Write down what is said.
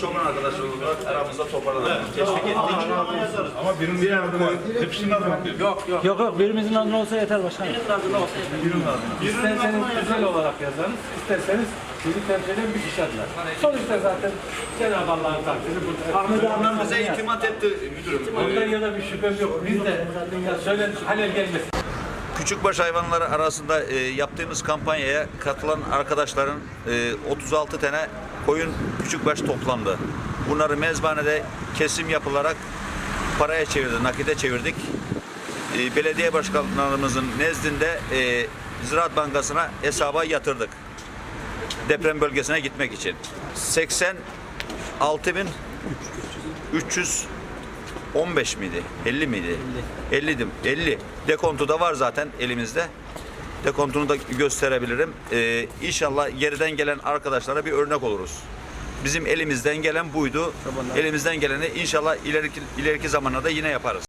çoban arkadaşlarımızla aramızda toparladık. Teşvik ettik. Ama birinin adına hepsinin adına diyor. Yok yok. Yok yok birimizin adına olsa yeter başkanım. Birinin adına olsa yeter. İsterseniz özel olarak yazarız, isterseniz sizi temsil eden bir kişi adına. Sonuçta zaten Cenab-ı Allah'ın takdiri bu. Ahmet Onlar bize itimat etti müdürüm. Ondan yana bir şüphem yok. Biz de ya söyle halel gelmesin. Küçükbaş hayvanları arasında e, yaptığımız kampanyaya katılan arkadaşların e, 36 tane koyun küçükbaş toplandı. Bunları mezbanede kesim yapılarak paraya çevirdi, nakite çevirdik. E, belediye başkanlarımızın nezdinde e, Ziraat Bankası'na hesaba yatırdık. Deprem bölgesine gitmek için. 86 bin 300 15 miydi? 50 miydi? 50. 50'dim. 50. Dekontu da var zaten elimizde. Dekontunu da gösterebilirim. Ee, inşallah geriden gelen arkadaşlara bir örnek oluruz. Bizim elimizden gelen buydu. Elimizden geleni inşallah ileriki ileriki zamanlarda yine yaparız.